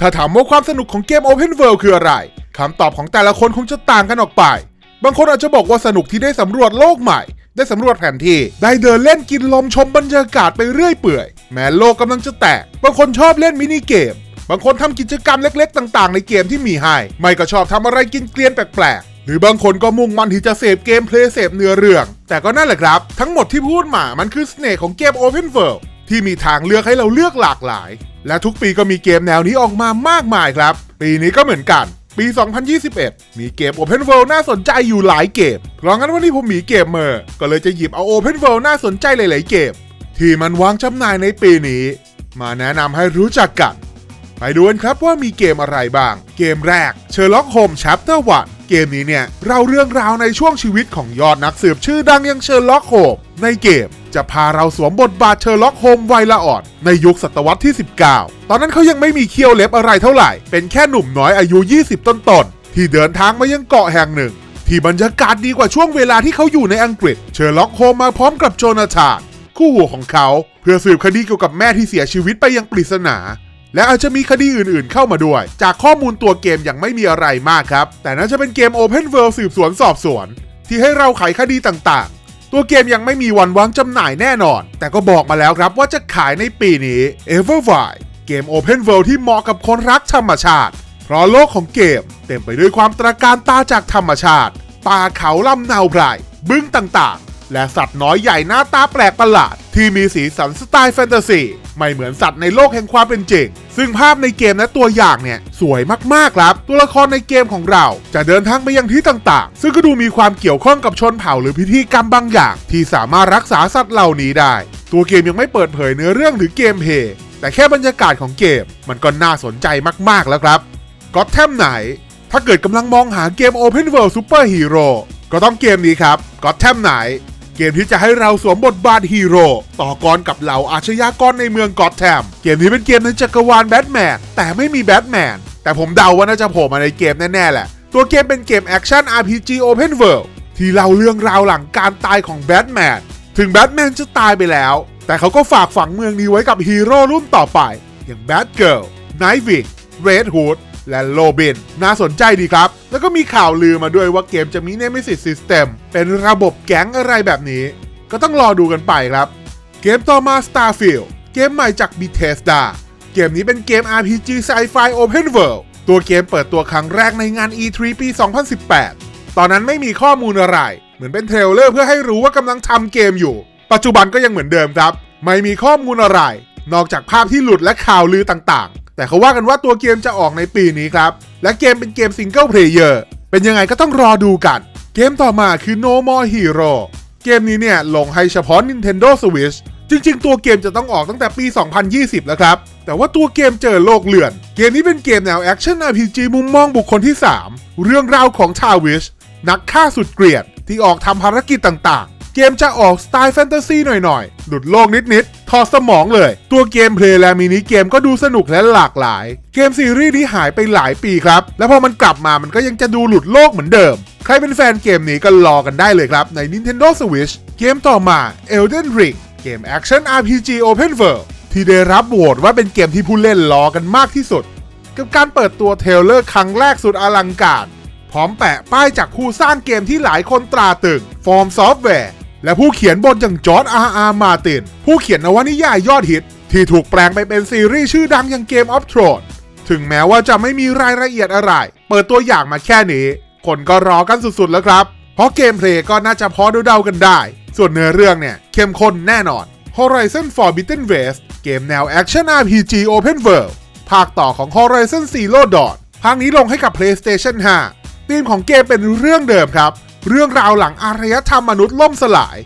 ถ้าถามว่าความสนุกของเกม Open World คืออะไรคำตอบของแต่ละคนคงจะต่างกันออกไป บางคนอาจจะบอกว่าสนุกที่ได้สำรวจโลกใหม่ ได้สำรวจแผนที่ ได้เดินเล่นกินลมชมบรรยากาศไปเรื่อยเปื่อย แม้โลกกำลังจะแตก บางคนชอบเล่นมินิเกม บางคนทำกิจกรรมเล็กๆ ต่างๆ ในเกมที่มีให้ ไม่ก็ชอบทำอะไรกินเกลียนแปลกๆหรือบางคนก็มุ่งมั่นที่จะเสพเกมเพลย์เสพเนื้อเรื่อง แต่ก็นั่นแหละครับ ทั้งหมดที่พูดมามันคือเสน่ห์ของเกม Open World ที่มีทางเลือกให้เราเลือกหลากหลาย และทุกปีก็มีเกมแนวนี้ออกมามากมายครับ ปีนี้ก็เหมือนกัน ปี 2021 มีเกม Open World น่าสนใจอยู่หลายเกม เพราะงั้นวันนี้ผมมีเกมเมอร์ ก็เลยจะหยิบเอา Open World น่าสนใจหลาย ๆ เกม ที่มันวางจำหน่ายในปีนี้ มาแนะนำให้รู้จักกัน ไปดูกันครับว่ามีเกมอะไรบ้าง เกมแรก Sherlock Holmes Chapter 1 เกมนี้เนี่ยเราเรื่องราวในช่วงชีวิตของยอดนักสืบชื่อดังอย่างเชอร์ล็อกโฮมในเกมจะพาเราสวมบทบาทเชอร์ล็อกโฮมวัยละอ่อนในยุคศตวรรษที่ 19 ตอนนั้นเขายังไม่มีเคี้ยวเล็บอะไรเท่าไหร่ เป็นแค่หนุ่มน้อยอายุ 20 ต้นๆ ที่เดินทางมายังเกาะแห่งหนึ่ง ที่บรรยากาศดีกว่าช่วงเวลาที่เขาอยู่ในอังกฤษ เชอร์ล็อกโฮมมาพร้อมกับโจนาธานคู่หูของเขา เพื่อสืบคดีเกี่ยวกับแม่ที่เสียชีวิตไปอยังปริศนา และอาจจะมีคดีอื่นๆเข้ามาด้วย จากข้อมูลตัวเกมย่างไม่มีอะไรมากครับ แต่น่าจะเป็นเกม Open World สืบสวนสอบสวน ที่ให้เราไขคดีต่างๆ ตัวเกมยังไม่มีวันวางจำหน่ายแน่นอน แต่ก็บอกมาแล้วครับว่าจะขายในปีนี้ Everwild เกม Open World ที่เหมาะกับคนรักธรรมชาติ เพราะโลกของเกม เต็มไปด้วยความตระการตาจากธรรมชาติ ป่าเขาลำเนาไพรบึ้งต่างๆ และสัตว์น้อยใหญ่หน้าตาแปลกประหลาด ที่มีสีสันสไตล์แฟนตาซีไม่เหมือนสัตว์ในโลกแห่งความเป็นจริง ซึ่งภาพในเกมและตัวอย่างเนี่ย สวยมากๆครับ ตัวละครในเกมของเราจะเดินทางไปยังที่ต่างๆ ซึ่งก็ดูมีความเกี่ยวข้องกับชนเผ่าหรือพิธีกรรมบางอย่าง ที่สามารถรักษาสัตว์เหล่านี้ได้ ตัวเกมยังไม่เปิดเผยเนื้อเรื่องหรือเกมเพย์แต่แค่บรรยากาศของเกม มันก็น่าสนใจมากๆแล้วครับก็แทมไหน ถ้าเกิดกำลังมองหาเกม Open World Super Hero ก็ต้องเกมนี้ครับก็แทมไหน เกมที่จะให้เราสวมบทบาทฮีโร่ต่อกรกับเหล่าอาชญากรในเมืองกอตแทม เกมนี้เป็นเกมในจักรวาลแบทแมนแต่ไม่มีแบทแมนแต่ผมเดาว่าน่าจะโผล่มาในเกมแน่ๆแหละ ตัวเกมเป็นเกมแอคชั่น RPG Open World ที่เล่าเรื่องราวหลังการตายของแบทแมนถึงแบทแมนจะตายไปแล้ว แต่เขาก็ฝากฝังเมืองนี้ไว้กับฮีโร่รุ่นต่อไป อย่างแบทเกิลไนท์วิกเรดฮูด และโลบินน่าสนใจดีครับ แล้วก็มีข่าวลือมาด้วยว่าเกมจะมี Nemesis System เป็นระบบแก๊งอะไรแบบนี้ ก็ต้องรอดูกันไปครับ เกมต่อมา Starfield เกมใหม่จาก Bethesda เกมนี้เป็นเกม RPG Sci-Fi Open World ตัวเกมเปิดตัวครั้งแรกในงาน E3 ปี 2018 ตอนนั้นไม่มีข้อมูลอะไร เหมือนเป็นเทรลเลอร์เพื่อให้รู้ว่ากำลังทำเกมอยู่ ปัจจุบันก็ยังเหมือนเดิมครับ ไม่มีข้อมูลอะไร นอกจากภาพที่หลุดและข่าวลือต่าง แต่เขาว่ากันว่าตัวเกมจะออกในปีนี้ครับ และเกมเป็นเกมซิงเกิลเพลเยอร์เป็นยังไงก็ต้องรอดูกัน เกมต่อมาคือ No More Hero เกมนี้เนี่ยลงให้เฉพาะ Nintendo Switch จริง ๆ ตัวเกมจะต้องออกตั้งแต่ปี 2020 แล้วครับ แต่ว่าตัวเกมเจอโลกเลื่อน เกมนี้เป็นเกมแนวแอคชั่น RPG มุมมองบุคคลที่ 3 เรื่องราวของทาวิช นักฆ่าสุดเกลียดที่ออกทำภารกิจต่าง เกมจะออกสไตล์แฟนตาซีหน่อยๆ หลุดโลกนิดๆถอสมองเลย ตัวเกมเพลย์และมินิเกมก็ดูสนุกและหลากหลาย เกมซีรีส์นี้หายไปหลายปีครับ และพอมันกลับมามันก็ยังจะดูหลุดโลกเหมือนเดิม ใครเป็นแฟนเกมนี้ก็รอกันได้เลยครับ ใน Nintendo Switch เกมต่อมา Elden Ring เกมแอคชั่น RPG Open World ที่ได้รับโหวตว่าเป็นเกมที่ผู้เล่นรอกันมากที่สุด กับการเปิดตัวเทเลอร์ครั้งแรกสุดอลังการ พร้อมแปะป้ายจากผู้สร้างเกมที่หลายคนตราตึงฟอร์มซอฟต์แวร์ และผู้เขียนบทอย่างจอร์ดอาร์อาร์มาติน ผู้เขียนนวนิยายยอดฮิต ที่ถูกแปลงไปเป็นซีรีส์ชื่อดังอย่างเกมออฟทรอนถึงแม้ว่าจะไม่มีรายละเอียดอะไร เปิดตัวอย่างมาแค่นี้ คนก็รอกันสุดๆแล้วครับ เพราะเกมเพลย์ก็น่าจะพอเดาๆกันได้ ส่วนเนื้อเรื่องเนี่ย เข้มข้นแน่นอน Horizon Forbidden West เกมแนว Action RPG Open World ภาคต่อของ Horizon Zero Dawn ภาคนี้ลงให้กับ PlayStation 5ธีมของเกมเป็นเรื่องเดิมครับ เรื่องราวหลังอารยธรรมมนุษย์ล่มสลาย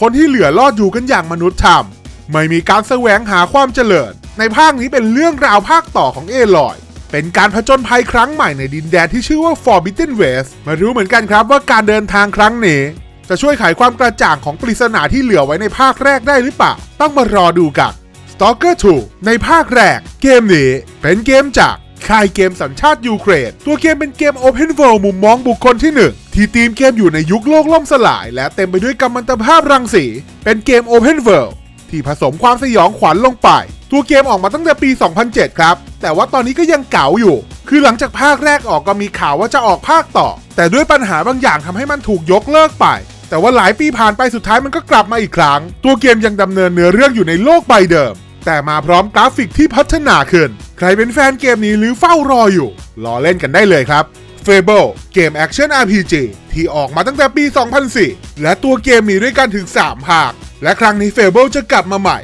คนที่เหลือรอดอยู่กันอย่างมนุษย์ธรรม ไม่มีการแสวงหาความเจริญ ในภาคนี้เป็นเรื่องราวภาคต่อของเอลอย เป็นการผจญภัยครั้งใหม่ในดินแดนที่ชื่อว่า Forbidden West มารู้เหมือนกันครับว่าการเดินทางครั้งนี้ จะช่วยไขความกระจ่างของปริศนาที่เหลือไว้ในภาคแรกได้หรือเปล่า ต้องมารอดูกัน Stalker 2 ในภาคแรก เกมนี้เป็นเกมจากค่ายเกมสัญชาติยูเครน ตัวเกมเป็นเกม Open World มุมมองบุคคลที่ 1 ที่ทีมเกมอยู่ในยุคโลกล่มสลาย และเต็มไปด้วยกัมมันตภาพรังสี เป็นเกม Open World ที่ผสมความสยองขวัญลงไปตัวเกมออกมาตั้งแต่ปี 2007 ครับ แต่ว่าตอนนี้ก็ยังเก่าอยู่ คือหลังจากภาคแรกออกก็มีข่าวว่าจะออกภาคต่อ แต่ด้วยปัญหาบางอย่างทำให้มันถูกยกเลิกไป แต่ว่าหลายปีผ่านไปสุดท้ายมันก็กลับมาอีกครั้ง ตัวเกมยังดำเนินเนื้อเรื่องอยู่ในโลกใบเดิม แต่มาพร้อมกราฟิกที่พัฒนาขึ้น ใครเป็นแฟนเกมนี้หรือเฝ้ารออยู่ รอเล่นกันได้เลยครับ Fable เกมแอคชั่น RPG ที่ออกมาตั้งแต่ปี 2004 และตัวเกมมีด้วยกันถึง 3 ภาค และครั้งนี้ Fable จะกลับมาใหม่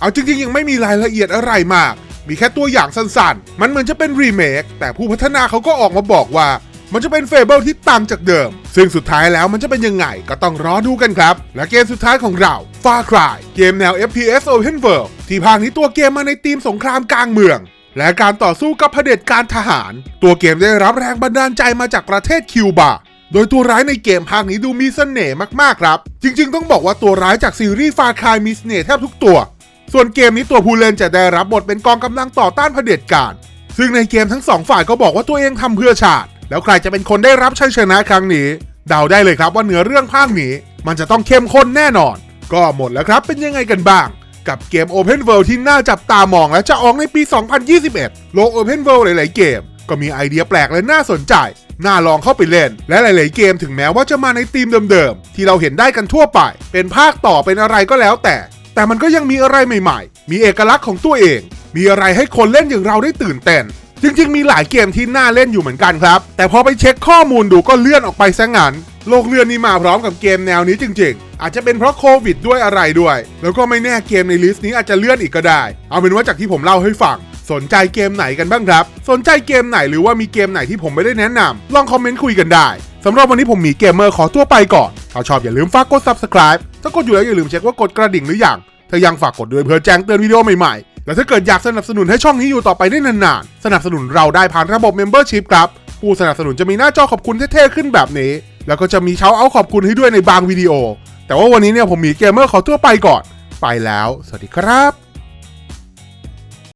เอาจริงๆ ยังไม่มีรายละเอียดอะไรมาก มีแค่ตัวอย่างสั้นๆ มันเหมือนจะเป็นรีเมคแต่ผู้พัฒนาเขาก็ออกมาบอกว่า มันจะเป็น Fable ที่ต่างจากเดิม ซึ่งสุดท้ายแล้วมันจะเป็นยังไงก็ต้องรอดูกันครับ และเกมสุดท้ายของเรา Far Cry เกมแนว FPS Open World ที่ภาคนี้ตัวเกมมาในธีมสงครามกลางเมือง และการต่อสู้กับเผด็จการทหาร ตัวเกมได้รับแรงบันดาลใจมาจากประเทศคิวบา โดยตัวร้ายในเกมภาคนี้ดูมีเสน่ห์มากๆครับ จริงๆ ต้องบอกว่าตัวร้ายจากซีรีส์ฟาคายมีเสน่ห์แทบทุกตัว ส่วนเกมนี้ตัวผู้เล่นจะได้รับบทเป็นกองกำลังต่อต้านเผด็จการ ซึ่งในเกมทั้งสองฝ่ายก็บอกว่าตัวเองทำเพื่อชาติ แล้วใครจะเป็นคนได้รับชัยชนะครั้งนี้ เดาได้เลยครับว่าเนื้อเรื่องภาคนี้ มันจะต้องเข้มข้นแน่นอน ก็หมดแล้วครับเป็นยังไงกันบ้าง กับเกม Open World ที่น่าจับตามองและจะออกในปี 2021 โลก Open World หลาย ๆ เกม ก็มีไอเดียแปลกและน่าสนใจ น่าลองเข้าไปเล่น และหลาย ๆ เกมถึงแม้ว่าจะมาในธีมเดิม ๆ ที่เราเห็นได้กันทั่วไป เป็นภาคต่อเป็นอะไรก็แล้วแต่ แต่มันก็ยังมีอะไรใหม่ ๆ มีเอกลักษณ์ของตัวเอง มีอะไรให้คนเล่นอย่างเราได้ตื่นเต้นจริงๆ มีหลายเกมที่น่าเล่นอยู่เหมือนกันครับ แต่พอไปเช็คข้อมูลดูก็เลื่อนออกไปซะงั้น โลกเลื่อนนี้มาพร้อมกับเกมแนวนี้จริง ๆ อาจจะเป็นเพราะโควิดด้วยอะไรด้วย แล้วก็ไม่แน่เกมในลิสต์นี้อาจจะเลื่อนอีกก็ได้ เอาเป็นว่าจากที่ผมเล่าให้ฟังสนใจเกมไหนกันบ้างครับ สนใจเกมไหนหรือว่ามีเกมไหนที่ผมไม่ได้แนะนำลองคอมเมนต์คุยกันได้สำหรับวันนี้ผมมีเกมเมอร์ขอตัวไปก่อนถ้าชอบอย่าลืมฝากกด subscribe ถ้ากดอยู่แล้วอย่าลืมเช็คว่ากดกระดิ่งหรือยังถ้ายังฝากกดด้วยเพื่อแจ้งเตือนวิดีโอใหม่ๆ และถ้าเกิดอยากสนับสนุนให้ช่องนี้อยู่ต่อไปได้นานๆ สนับสนุนเราได้ผ่านระบบ Membership ครับ ผู้สนับสนุนจะมีหน้าจอขอบคุณเท่ๆขึ้นแบบนี้ แล้วก็จะมีเช้าเอาขอบคุณให้ด้วยในบางวิดีโอ แต่ว่าวันนี้เนี่ยผมมีเกมเมอร์ขอตัวไปก่อน ไปแล้ว สวัสดีครับ